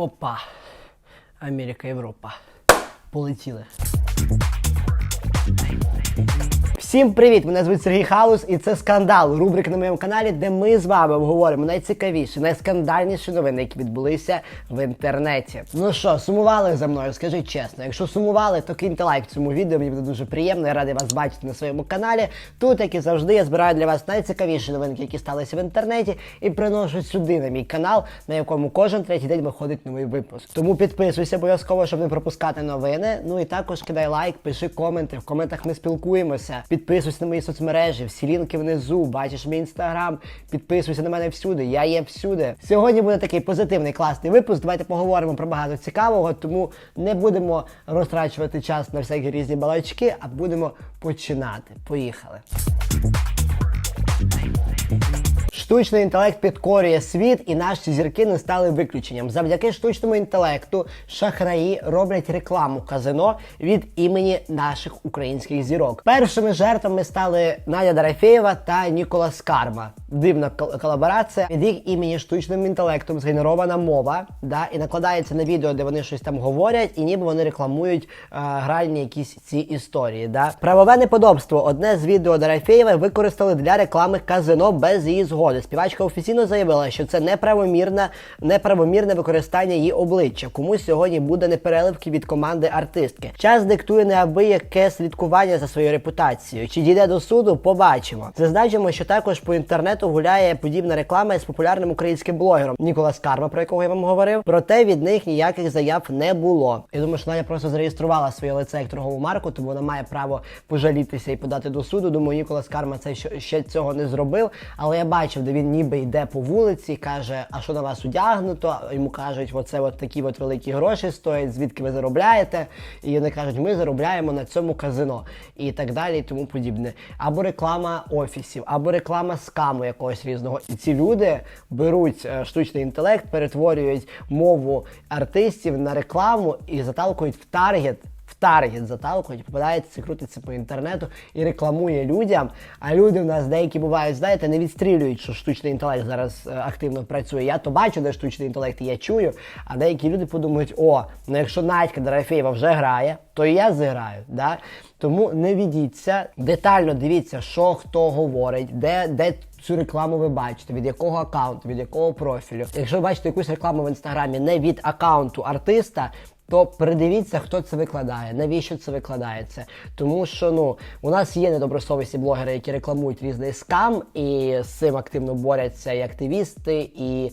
Опа. Америка, Європа. Полетіли. Всім привіт! Мене звуть Сергій Халус, і це скандал. Рубрика на моєму каналі, де ми з вами обговоримо найцікавіші, найскандальніші новини, які відбулися в інтернеті. Ну що, сумували за мною? Скажіть чесно. Якщо сумували, то киньте лайк цьому відео. Мені буде дуже приємно. Я радий вас бачити на своєму каналі. Тут, як і завжди, я збираю для вас найцікавіші новинки, які сталися в інтернеті, і приношу сюди на мій канал, на якому кожен третій день виходить новий випуск. Тому підписуйся обов'язково, щоб не пропускати новини. Ну і також кидай лайк, пиши коменти. В коментах ми спілкуємося. Підписуйся на мої соцмережі, всі лінки внизу. Бачиш мій інстаграм. Підписуйся на мене всюди. Я є всюди. Сьогодні буде такий позитивний класний випуск. Давайте поговоримо про багато цікавого, тому не будемо розтрачувати час на всякі різні балачки, а будемо починати. Поїхали. Штучний інтелект підкорює світ, і наші зірки не стали виключенням. Завдяки штучному інтелекту шахраї роблять рекламу казино від імені наших українських зірок. Першими жертвами стали Надя Дорофєєва та Ніколас Карма. Дивна кол- колаборація. Від їх імені штучним інтелектом згенерована мова, да, і накладається на відео, де вони щось там говорять, і ніби вони рекламують е, гральні якісь ці історії. Да. Правове неподобство. Одне з відео Дорофєєва використали для реклами казино без її згоди. Співачка офіційно заявила, що це неправомірне, неправомірне використання її обличчя. Комусь сьогодні буде непереливки від команди артистки. Час диктує неабияке слідкування за своєю репутацією. Чи дійде до суду? Побачимо. Зазначимо, що також по інтернету гуляє подібна реклама з популярним українським блогером Ніколас Карма, про якого я вам говорив. Проте від них ніяких заяв не було. Я думаю, що Надя просто зареєструвала своє лице як торгову марку, тому вона має право пожалітися і подати до суду. Думаю, Ніколас Карма це ще, цього не зробив. Але я бачив, де він ніби йде по вулиці, каже: А що на вас одягнуто? Йому кажуть, оце от такі от великі гроші стоять, звідки ви заробляєте? І вони кажуть, ми заробляємо на цьому казино і так далі, і тому подібне. Або реклама офісів, або реклама скаму якогось різного. І ці люди беруть е, штучний інтелект, перетворюють мову артистів на рекламу і заталкують в таргет. В таргет заталкують, попадається, крутиться по інтернету і рекламує людям. А люди в нас деякі бувають, знаєте, не відстрілюють, що штучний інтелект зараз е, активно працює. Я то бачу, де штучний інтелект, і я чую. А деякі люди подумають, о, ну якщо Надька Дорофєєва вже грає, то і я зіграю. Да? Тому не ведіться, детально дивіться, що хто говорить, де, де цю рекламу ви бачите, від якого аккаунту, від якого профілю. Якщо ви бачите якусь рекламу в інстаграмі не від аккаунту артиста, то передивіться, хто це викладає, навіщо це викладається. Тому що ну у нас є недобросовісні блогери, які рекламують різний скам, і з цим активно борються і активісти, і е,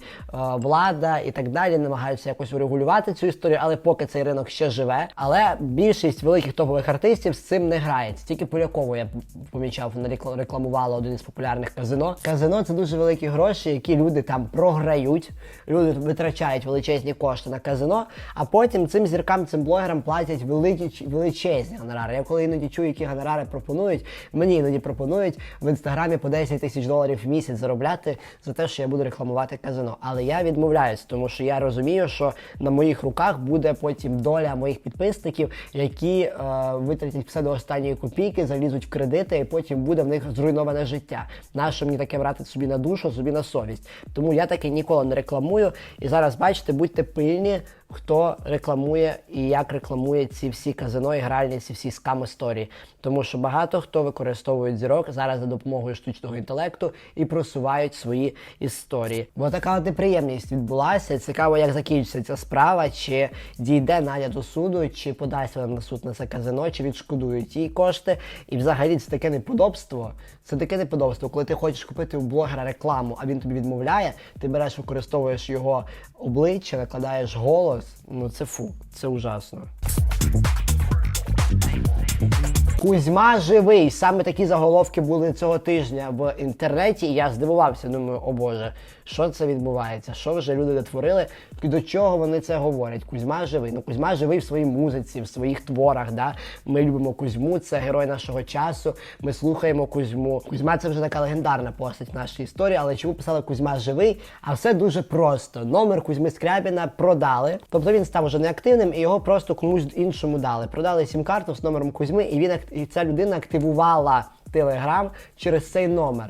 влада, і так далі. Намагаються якось урегулювати цю історію, але поки цей ринок ще живе. Але більшість великих топових артистів з цим не грається. Тільки Полякову я помічав, вона рекламувала один із популярних казино. Казино це дуже великі гроші, які люди там програють. Люди витрачають величезні кошти на казино, а потім цим зіркам, цим блогерам платять великі величезні гонорари. Я коли іноді чую, які гонорари пропонують, мені іноді пропонують в інстаграмі по 10 тисяч доларів в місяць заробляти за те, що я буду рекламувати казино. Але я відмовляюсь, тому що я розумію, що на моїх руках буде потім доля моїх підписників, які е, витратять все до останньої копійки, залізуть в кредити, і потім буде в них зруйноване життя. Нащо мені таке брати собі на душу, собі на совість? Тому я таке ніколи не рекламую. І зараз бачите, будьте пильні. Хто рекламує і як рекламує ці всі казино і гральні, ці всі скам історії. Тому що багато хто використовує зірок зараз за допомогою штучного інтелекту і просувають свої історії. Бо така неприємність відбулася. Цікаво, як закінчиться ця справа, чи дійде Надя до суду, чи подасть вона на суд на це казино, чи відшкодують їй кошти. І взагалі це таке неподобство. Це таке неподобство, коли ти хочеш купити у блогера рекламу, а він тобі відмовляє, ти береш, використовуєш його обличчя, накладаєш голос. Ну це фу, це ужасно. Кузьма живий. Саме такі заголовки були цього тижня в інтернеті. І я здивувався. Думаю, о Боже, що це відбувається? Що вже люди дотворили? І до чого вони це говорять? Кузьма живий. Ну Кузьма живий в своїй музиці, в своїх творах. Да? Ми любимо Кузьму, це герой нашого часу. Ми слухаємо Кузьму. Кузьма це вже така легендарна постать в нашій історії. Але чому писали Кузьма живий? А все дуже просто. Номер Кузьми Скрябіна продали. Тобто він став вже неактивним і його просто комусь іншому дали. Продали сім-карту з номером Кузьми, і він ак- і ця людина активувала Телеграм через цей номер.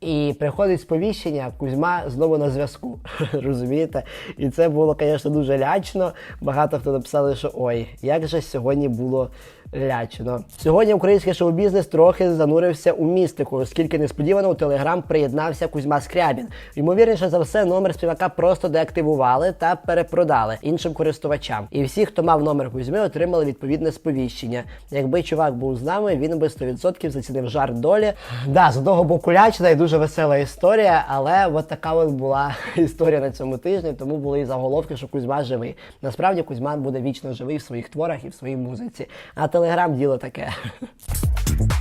І приходить сповіщення, Кузьма знову на зв'язку. Розумієте? І це було, звісно, дуже лячно. Багато хто написали, що ой, як же сьогодні було лячно. Сьогодні український шоу-бізнес трохи занурився у містику, оскільки несподівано у Телеграм приєднався Кузьма Скрябін. Ймовірніше за все, номер співака просто деактивували та перепродали іншим користувачам. І всі, хто мав номер Кузьми, отримали відповідне сповіщення. Якби чувак був з нами, він би 100% зацінив жарт долі. Да, з одного боку лячна і дуже весела історія, але от така от була історія на цьому тижні, тому були і заголовки, що Кузьма живий. Насправді Кузьман буде вічно живий в своїх творах і в своїй музиці. А телеграм діло таке.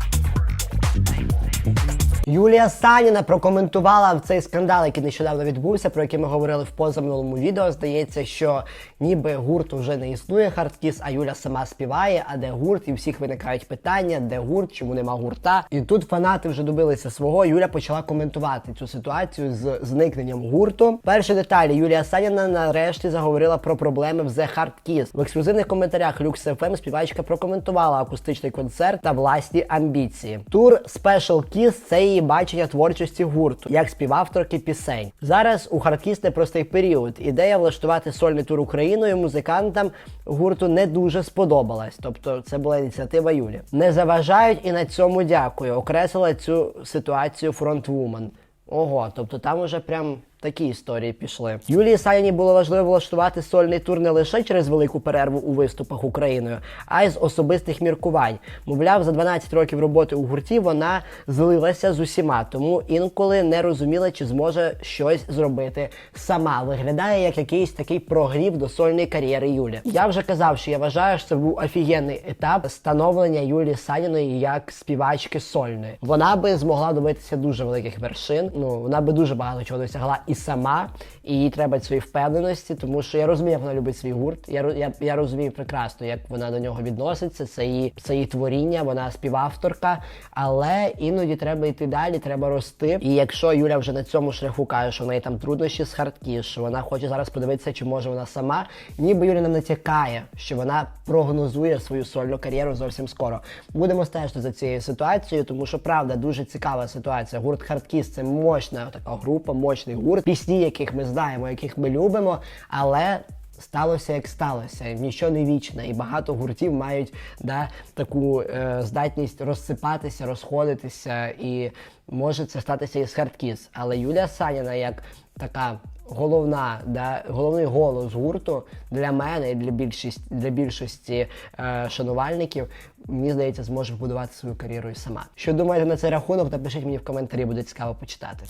Юлія Саніна прокоментувала в цей скандал, який нещодавно відбувся, про який ми говорили в позаминулому відео. Здається, що ніби гурт вже не існує хардкіс, а Юля сама співає. А де гурт? І всіх виникають питання, де гурт, чому нема гурта. І тут фанати вже добилися свого. Юля почала коментувати цю ситуацію з зникненням гурту. Перші деталі Юлія Саніна нарешті заговорила про проблеми в The Hard Kiss. В ексклюзивних коментарях Lux FM співачка прокоментувала акустичний концерт та власні амбіції. Тур Special Kiss – це її бачення творчості гурту, як співавторки пісень. Зараз у Hardkiss непростий період. Ідея влаштувати сольний тур Україною музикантам гурту не дуже сподобалась. Тобто, це була ініціатива Юлі. Не заважають і на цьому дякую. Окреслила цю ситуацію фронтвумен. Ого, тобто там уже прям такі історії пішли. Юлії Саніні було важливо влаштувати сольний тур не лише через велику перерву у виступах Україною, а й з особистих міркувань. Мовляв, за 12 років роботи у гурті вона злилася з усіма, тому інколи не розуміла, чи зможе щось зробити сама. Виглядає як якийсь такий прогрів до сольної кар'єри Юлі. Я вже казав, що я вважаю, що це був офігенний етап становлення Юлії Саніної як співачки сольної. Вона би змогла добитися дуже великих вершин. Ну вона би дуже багато чого досягла і сама, і їй треба своєї впевненості, тому що я розумію, як вона любить свій гурт. Я я, я розумію прекрасно, як вона до нього відноситься. Це її це її творіння, вона співавторка, але іноді треба йти далі, треба рости. І якщо Юля вже на цьому шляху каже, що в неї там труднощі з хардкі, що вона хоче зараз подивитися, чи може вона сама, ніби Юля нам натякає, що вона прогнозує свою сольну кар'єру зовсім скоро. Будемо стежити за цією ситуацією, тому що правда дуже цікава ситуація. Гурт Хардкіс це мощна така група, мощний гурт, пісні, яких ми знаємо, яких ми любимо, але. Сталося як сталося, нічого не вічне, і багато гуртів мають да, таку е, здатність розсипатися, розходитися, і може це статися і з хардкіс. Але Юлія Саніна, як така головна, да, головний голос гурту для мене і для більшості, для більшості е, шанувальників, мені здається, зможе побудувати свою кар'єру і сама. Що думаєте на цей рахунок, напишіть мені в коментарі, буде цікаво почитати.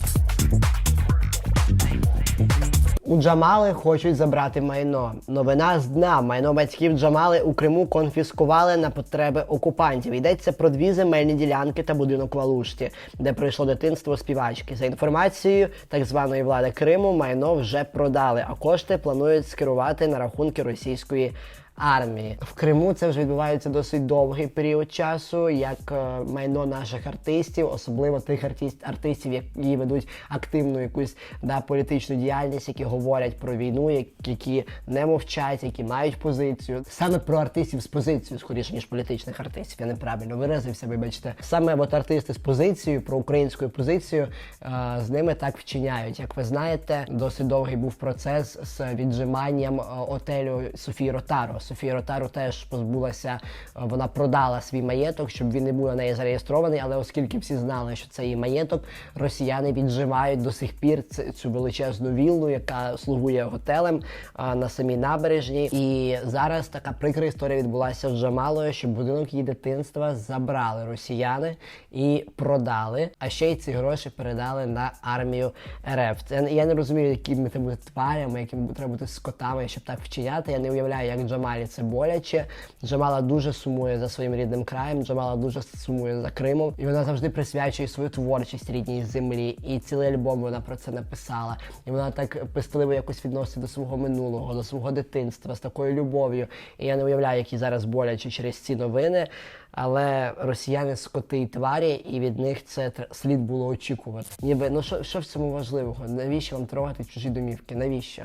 У Джамали хочуть забрати майно. Новина з дна. Майно батьків Джамали у Криму конфіскували на потреби окупантів. Йдеться про дві земельні ділянки та будинок в Алушті, де пройшло дитинство співачки. За інформацією так званої влади Криму, майно вже продали, а кошти планують скерувати на рахунки російської. Армії в Криму це вже відбувається досить довгий період часу, як е, майно наших артистів, особливо тих артист, артистів, які ведуть активну якусь да, політичну діяльність, які говорять про війну, які не мовчать, які мають позицію. Саме про артистів з позицією, скоріше ніж політичних артистів. Я неправильно виразився, вибачте. Саме от артисти з позицією, про українською позицією, е, з ними так вчиняють. Як ви знаєте, досить довгий був процес з віджиманням е, отелю Софії Ротаро. Софія Ротаро теж позбулася, е, вона продала свій маєток, щоб він не був на неї зареєстрований. Але оскільки всі знали, що це її маєток, росіяни віджимають до сих пір цю величезну віллу, яка слугує готелем е, на самій набережній. І зараз така прикра історія відбулася з Джамалою, що будинок її дитинства забрали росіяни і продали. А ще й ці гроші передали на армію РФ. Це я не розумію, якими треба бути тварями, якими треба бути скотами, щоб так вчиняти. Я не уявляю, як Джамалі це боляче. Джамала дуже сумує за своїм рідним краєм. Джамала дуже сумує за Кримом, і вона завжди присвячує свою творчість рідній землі. І цілий альбом вона про це написала. І вона так пестливо якось відносить до свого минулого, до свого дитинства з такою любов'ю. І я не уявляю, які зараз боляче через ці новини. Але росіяни скоти і тварі, і від них це слід було очікувати. Ніби ну що, що в цьому важливого? Навіщо вам трогати чужі домівки? Навіщо?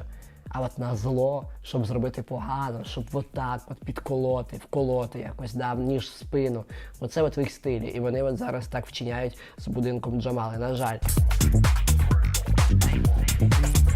А от на зло, щоб зробити погано, щоб отак от підколоти, вколоти якось, да, ніж в спину. Оце от в їх стилі. І вони от зараз так вчиняють з будинком Джамали. На жаль.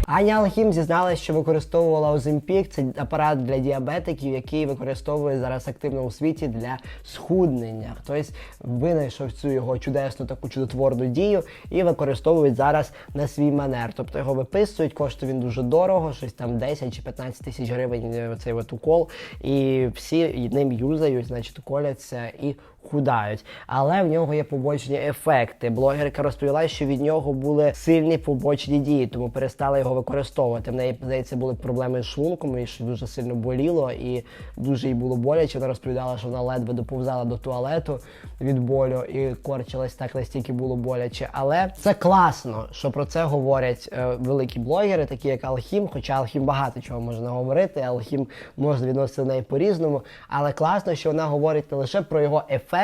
Аня Алхім зізналась, що використовувала Оземпік. Це апарат для діабетиків, який використовує зараз активно у світі для схуднення. Хтось винайшов цю його чудесну таку чудотворну дію і використовують зараз на свій манер. Тобто його виписують, коштує він дуже дорого, щось там 10 чи 15 тисяч гривень е, цей от укол. І всі ним юзають, значить, коляться і худають. Але в нього є побочні ефекти. Блогерка розповіла, що від нього були сильні побочні дії, тому перестала його використовувати. В неї здається були проблеми з шлунком, і що дуже сильно боліло, і дуже їй було боляче. Вона розповідала, що вона ледве доповзала до туалету від болю і корчилась так настільки було боляче. Але це класно, що про це говорять е, великі блогери, такі як Алхім. Хоча Алхім багато чого можна говорити, Алхім можна відносити до неї по-різному. Але класно, що вона говорить не лише про його ефект,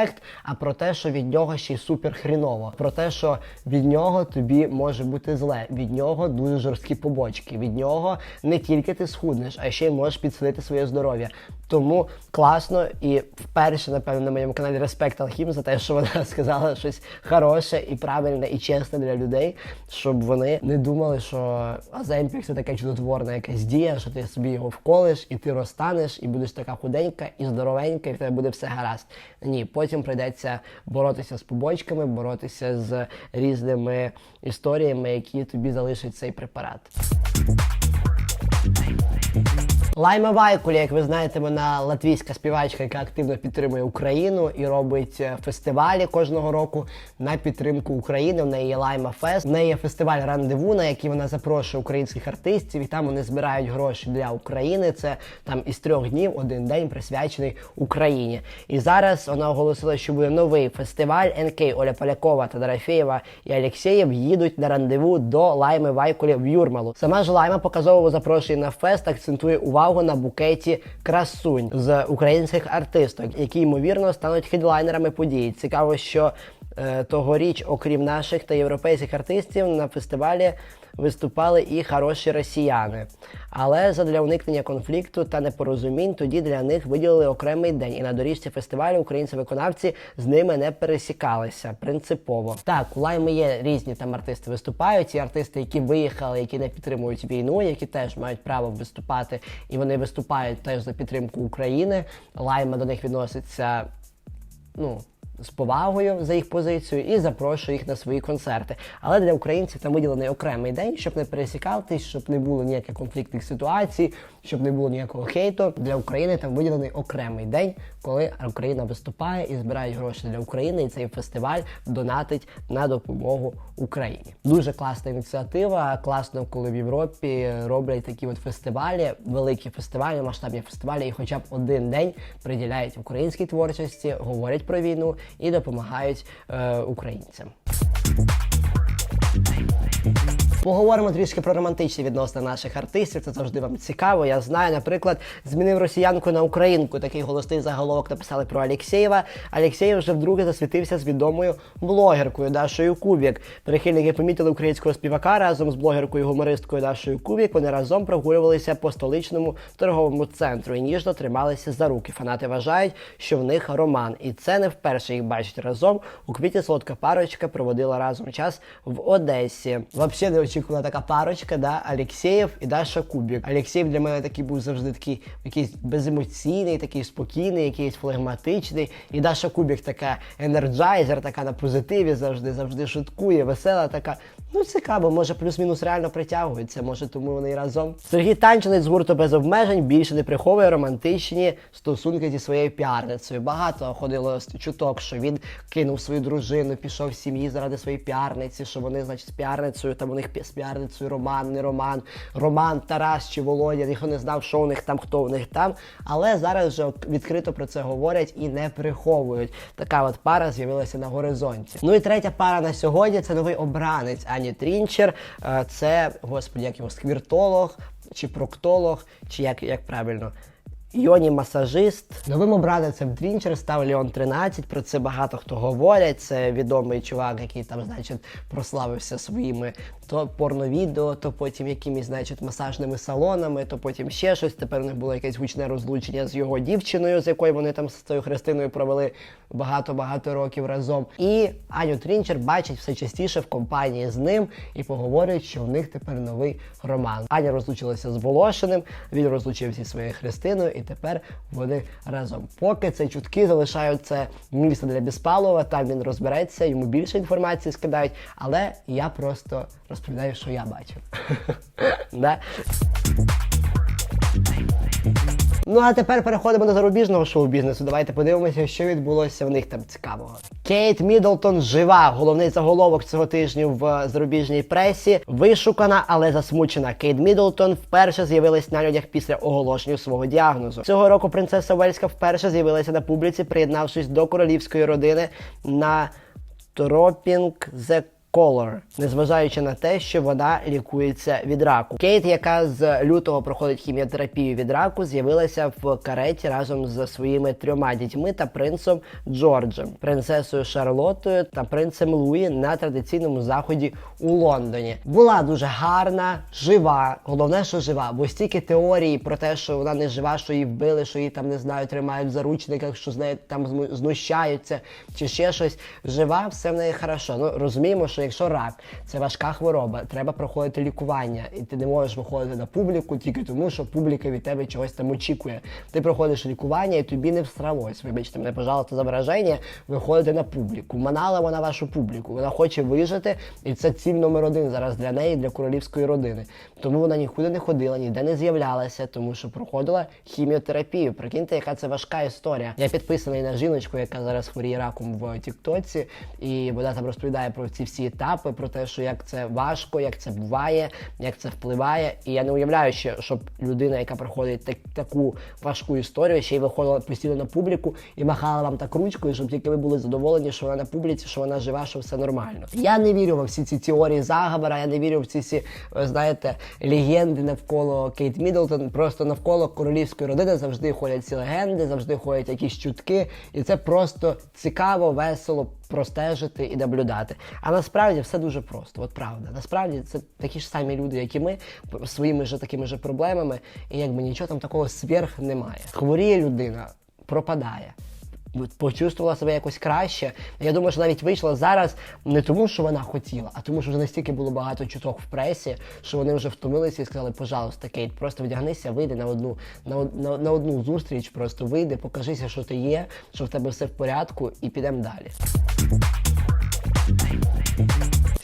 а про те, що від нього ще й супер хріново. Про те, що від нього тобі може бути зле, від нього дуже жорсткі побочки. Від нього не тільки ти схуднеш, а ще й можеш підсилити своє здоров'я. Тому класно і вперше, напевно, на моєму каналі Респект Алхім за те, що вона сказала щось хороше і правильне і чесне для людей, щоб вони не думали, що Аземпік це таке чудотворна якась дія, що ти собі його вколиш, і ти розтанеш, і будеш така худенька і здоровенька, і в тебе буде все гаразд. Ні, потім прийдеться боротися з побочками, боротися з різними історіями, які тобі залишить цей препарат. Лайма Вайкулі, як ви знаєте, вона латвійська співачка, яка активно підтримує Україну і робить е, фестивалі кожного року на підтримку України. В неї є Лайма Фест. В неї є фестиваль рандеву, на який вона запрошує українських артистів, і там вони збирають гроші для України. Це там із трьох днів один день присвячений Україні. І зараз вона оголосила, що буде новий фестиваль. НК Оля Полякова та Дорофєєва і Алєксєєв їдуть на рандеву до Лайми Вайкулі в Юрмалу. Сама ж Лайма показово запрошує на фест, акцентує увагу на букеті красунь з українських артисток, які ймовірно стануть хедлайнерами події. Цікаво, що тогоріч, окрім наших та європейських артистів, на фестивалі виступали і хороші росіяни. Але задля уникнення конфлікту та непорозумінь тоді для них виділили окремий день. І на доріжці фестивалю українці-виконавці з ними не пересікалися принципово. Так, у Лайми є різні там артисти виступають. Є артисти, які виїхали, які не підтримують війну, які теж мають право виступати, і вони виступають теж за підтримку України. Лайма до них відноситься. Ну, з повагою за їх позицію і запрошує їх на свої концерти. Але для українців там виділений окремий день, щоб не пересікатись, щоб не було ніяких конфліктних ситуацій, щоб не було ніякого хейту. Для України там виділений окремий день, коли Україна виступає і збирає гроші для України. І цей фестиваль донатить на допомогу Україні. Дуже класна ініціатива. Класно, коли в Європі роблять такі от фестивалі, великі фестивалі, масштабні фестивалі, і хоча б один день приділяють українській творчості, говорять про війну і допомагають е, українцям. Поговоримо трішки про романтичні відносини наших артистів. Це завжди вам цікаво. Я знаю, наприклад, змінив росіянку на українку. Такий голосний заголовок написали про Алєксєєва. Алєксєєв вже вдруге засвітився з відомою блогеркою Дашою Кубік. Прихильники помітили українського співака разом з блогеркою гумористкою Дашою Кубік. Вони разом прогулювалися по столичному торговому центру і ніжно трималися за руки. Фанати вважають, що в них роман, і це не вперше їх бачать разом. У квіті солодка парочка проводила разом час в Одесі. Взагалі не очікувана така парочка, да, Алєксєєв і Даша Кубік. Алєксєєв для мене такий був завжди такий якийсь беземоційний, такий спокійний, якийсь флегматичний. І Даша Кубік така енерджайзер, така на позитиві завжди, завжди шуткує, весела, така. Ну, цікаво, може плюс-мінус реально притягується, може тому вони і разом. Сергій Танчинець з гурту без обмежень більше не приховує романтичні стосунки зі своєю піарницею. Багато ходило чуток, що він кинув свою дружину, пішов з сім'ї заради своєї піарниці, що вони, значить, з піарницею, там у них пі- з піарницею роман, не роман, роман Тарас чи Володя, ніхто не знав, що у них там, хто у них там. Але зараз вже відкрито про це говорять і не приховують. Така от пара з'явилася на горизонті. Ну і третя пара на сьогодні це новий обранець Ані Трінчер. Е, Це, господи, як його сквіртолог чи проктолог, чи як, як правильно. Йоні масажист. Новим обранцем Трінчер став Леон 13. Про це багато хто говорять. Це відомий чувак, який там, значить, прославився своїми то порновідео, то потім якимись, значить, масажними салонами, то потім ще щось. Тепер у них було якесь гучне розлучення з його дівчиною, з якою вони там з цією Христиною провели багато-багато років разом. І Аню Трінчер бачить все частіше в компанії з ним і поговорюють, що в них тепер новий роман. Аня розлучилася з Волошиним, він розлучився зі своєю Христиною, і тепер вони разом. Поки це чутки залишають це місце для Біспалова, там він розбереться, йому більше інформації скидають, але я просто розповідаю, що я бачив. Ну а тепер переходимо до зарубіжного шоу-бізнесу. Давайте подивимося, що відбулося в них там цікавого. Кейт Міддлтон жива. Головний заголовок цього тижня в зарубіжній пресі. Вишукана, але засмучена. Кейт Міддлтон вперше з'явилась на людях після оголошення свого діагнозу. Цього року принцеса Уельська вперше з'явилася на публіці, приєднавшись до королівської родини на Тропінг The Color, незважаючи на те, що вона лікується від раку. Кейт, яка з лютого проходить хіміотерапію від раку, з'явилася в кареті разом з своїми трьома дітьми та принцем Джорджем, принцесою Шарлотою та принцем Луї на традиційному заході у Лондоні. Була дуже гарна, жива. Головне, що жива, бо стільки теорій про те, що вона не жива, що її вбили, що її там не знаю, тримають в заручниках, що з нею там знущаються, чи ще щось. Жива, все в неї хорошо. Ну розуміємо, що якщо рак це важка хвороба, треба проходити лікування, і ти не можеш виходити на публіку тільки тому, що публіка від тебе чогось там очікує. Ти проходиш лікування, і тобі не всралось. Вибачте мене, пожалуйста, за вираження, виходити на публіку. Манала вона вашу публіку. Вона хоче вижити, і це ціль номер один зараз для неї, для королівської родини. Тому вона нікуди не ходила, ніде не з'являлася, тому що проходила хіміотерапію. Прикиньте, яка це важка історія. Я підписаний на жіночку, яка зараз хворіє раком в Тіктоці, і вона там розповідає про ці всі етапи, про те, що як це важко, як це буває, як це впливає. І я не уявляю, ще, щоб людина, яка проходить так, таку важку історію, ще й виходила постійно на публіку і махала вам так ручкою, щоб тільки ви були задоволені, що вона на публіці, що вона жива, що все нормально. Я не вірю во всі ці теорії заговора, я не вірю в ці всі, ви знаєте, легенди навколо Кейт Міддлтон. Просто навколо королівської родини завжди ходять ці легенди, завжди ходять якісь чутки, і це просто цікаво, весело простежити і наблюдати. А насправді все дуже просто. От правда. Насправді це такі ж самі люди, як і ми, своїми ж такими ж проблемами, і якби нічого там такого сверх немає. Хворіє людина, пропадає. Почувствувала себе якось краще. Я думаю, що навіть вийшла зараз не тому, що вона хотіла, а тому, що вже настільки було багато чуток в пресі, що вони вже втомилися і сказали, пожалуйста, Кейт, просто вдягнися, вийди на одну на, на, на одну зустріч, просто вийди, покажися, що ти є, що в тебе все в порядку, і підемо далі.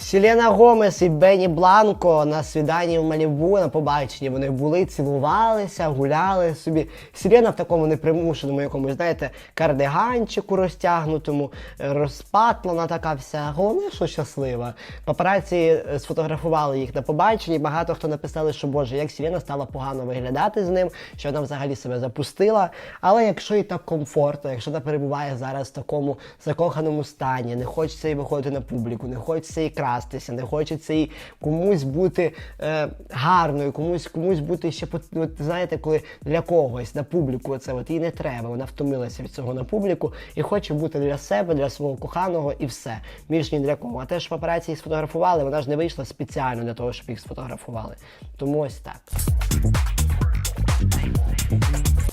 Селена Гомес і Бенні Бланко на свіданні в Малібу на побаченні вони були, цілувалися, гуляли собі. Селена в такому непримушеному якомусь, знаєте, кардиганчику розтягнутому, е, розпатлана така вся. Головне, що щаслива. Папараці е, сфотографували їх на побаченні. Багато хто написали, що Боже, як Селена стала погано виглядати з ним, що вона взагалі себе запустила. Але якщо їй так комфортно, якщо вона перебуває зараз в такому закоханому стані, не хочеться їй виходити на публіку, не хочеться їй крастися, не хочеться їй комусь бути е, гарною, комусь комусь бути ще от, знаєте, коли для когось на публіку це от їй не треба. Вона втомилася від цього на публіку і хоче бути для себе, для свого коханого і все. Більш ні для кого. А те, що папараці її сфотографували, вона ж не вийшла спеціально для того, щоб їх сфотографували. Тому ось так.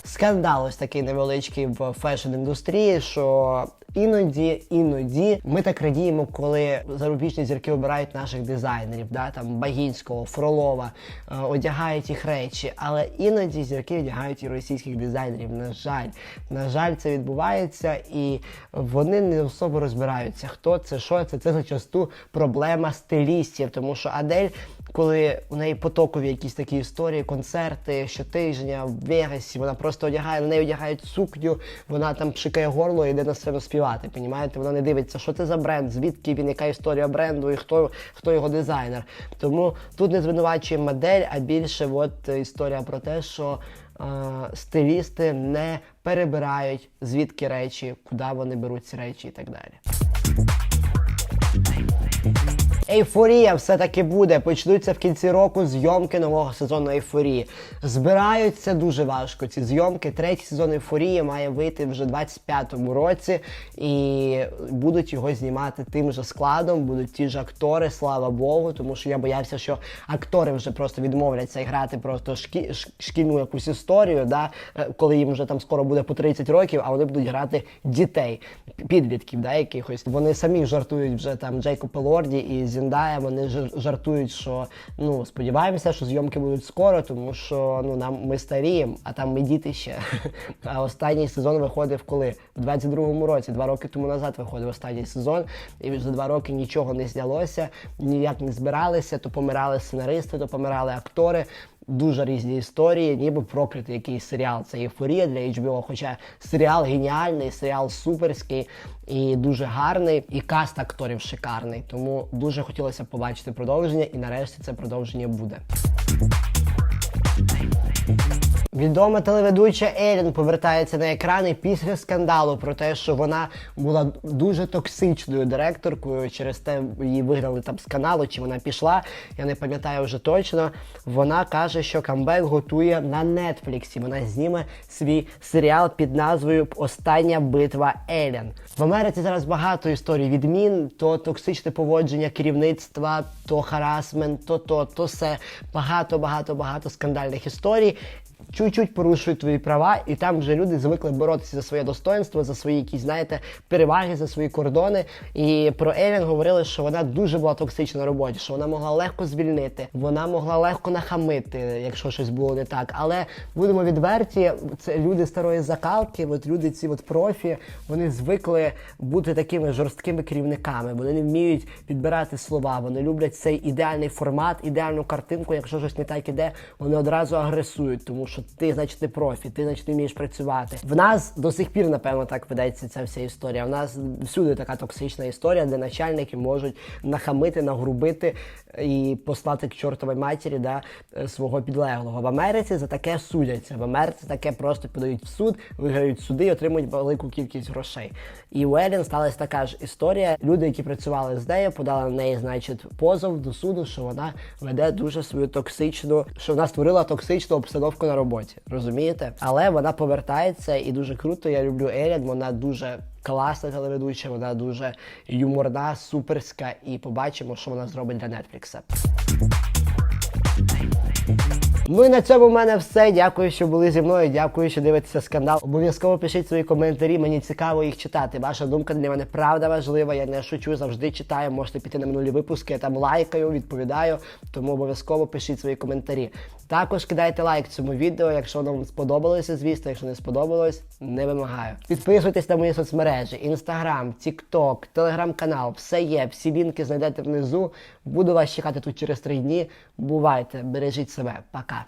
Скандал ось такий невеличкий в фешн-індустрії, що іноді, іноді ми так радіємо, коли зарубіжні зірки обирають наших дизайнерів, да, там Багінського, Фролова, е, одягають їх речі. Але іноді зірки одягають і російських дизайнерів. На жаль, на жаль, це відбувається, і вони не особо розбираються, хто це, що це. Це зачасту проблема стилістів, тому що Адель коли у неї потокові якісь такі історії, концерти щотижня в Вегасі, вона просто одягає, на неї одягають сукню, вона там пшикає горло і йде на сцену співати. Понімаєте? Вона не дивиться, що це за бренд, звідки він, яка історія бренду і хто, хто його дизайнер. Тому тут не звинувачує модель, а більше от історія про те, що е, стилісти не перебирають звідки речі, куди вони беруть ці речі і так далі. Ейфорія все-таки буде. Почнуться в кінці року зйомки нового сезону ейфорії. Збираються дуже важко ці зйомки. Третій сезон ейфорії має вийти вже в 25-му році, і будуть його знімати тим же складом, будуть ті ж актори, слава Богу, тому що я боявся, що актори вже просто відмовляться грати просто шкі... шкільну якусь історію, да, е, коли їм вже там скоро буде по 30 років, а вони будуть грати дітей, підлітків, да, якихось. Вони самі жартують вже там Джейкоб Елорді і Зіндая, вони жартують, що ну сподіваємося, що зйомки будуть скоро, тому що ну нам ми старіємо, а там ми діти ще. А останній сезон виходив коли? В 22-му році, два роки тому назад виходив останній сезон, і за два роки нічого не знялося, ніяк не збиралися, то помирали сценаристи, то помирали актори. Дуже різні історії, ніби проклятий якийсь серіал. Це ефорія для HBO, хоча серіал геніальний, серіал суперський і дуже гарний, і каст акторів шикарний. Тому дуже хотілося побачити продовження, і нарешті це продовження буде. Відома телеведуча Елін повертається на екрани після скандалу про те, що вона була дуже токсичною директоркою. Через те її вигнали там з каналу, чи вона пішла. Я не пам'ятаю вже точно. Вона каже, що камбек готує на Нетфліксі. Вона зніме свій серіал під назвою Остання битва Елін. В Америці зараз багато історій відмін, то токсичне поводження керівництва, то харасмент, то то, то все. Багато, багато, багато скандальних історій чуть-чуть порушують твої права, і там вже люди звикли боротися за своє достоинство, за свої якісь, знаєте, переваги, за свої кордони. І про Елін говорили, що вона дуже була токсична на роботі, що вона могла легко звільнити, вона могла легко нахамити, якщо щось було не так. Але будемо відверті, це люди старої закалки, от люди, ці от профі, вони звикли бути такими жорсткими керівниками. Вони не вміють підбирати слова, вони люблять цей ідеальний формат, ідеальну картинку. Якщо щось не так іде, вони одразу агресують, тому що ти, значить, не профі, ти, значить, не вмієш працювати. В нас до сих пір, напевно, так ведеться ця вся історія. В нас всюди така токсична історія, де начальники можуть нахамити, нагрубити і послати к чортовій матері да, е, свого підлеглого. В Америці за таке судяться. В Америці таке просто подають в суд, виграють суди і отримують велику кількість грошей. І у Елін сталася така ж історія. Люди, які працювали з нею, подали на неї, значить, позов до суду, що вона веде дуже свою токсичну, що вона створила токсичну обстановку на роботі. Розумієте? Але вона повертається і дуже круто. Я люблю Елін. Вона дуже класна телеведуча, вона дуже юморна, суперська. І побачимо, що вона зробить для Нетфлікса. Ну і на цьому в мене все. Дякую, що були зі мною. Дякую, що дивитеся скандал. Обов'язково пишіть свої коментарі. Мені цікаво їх читати. Ваша думка для мене правда важлива. Я не шучу, завжди читаю. Можете піти на минулі випуски. Я там лайкаю, відповідаю. Тому обов'язково пишіть свої коментарі. Також кидайте лайк цьому відео, якщо вам сподобалося, звісно. Якщо не сподобалось, не вимагаю. Підписуйтесь на мої соцмережі: Інстаграм, Тікток, Телеграм-канал. Все є. Всі лінки знайдете внизу. Буду вас чекати тут через три дні. Бувайте, бережіть себе. Пока.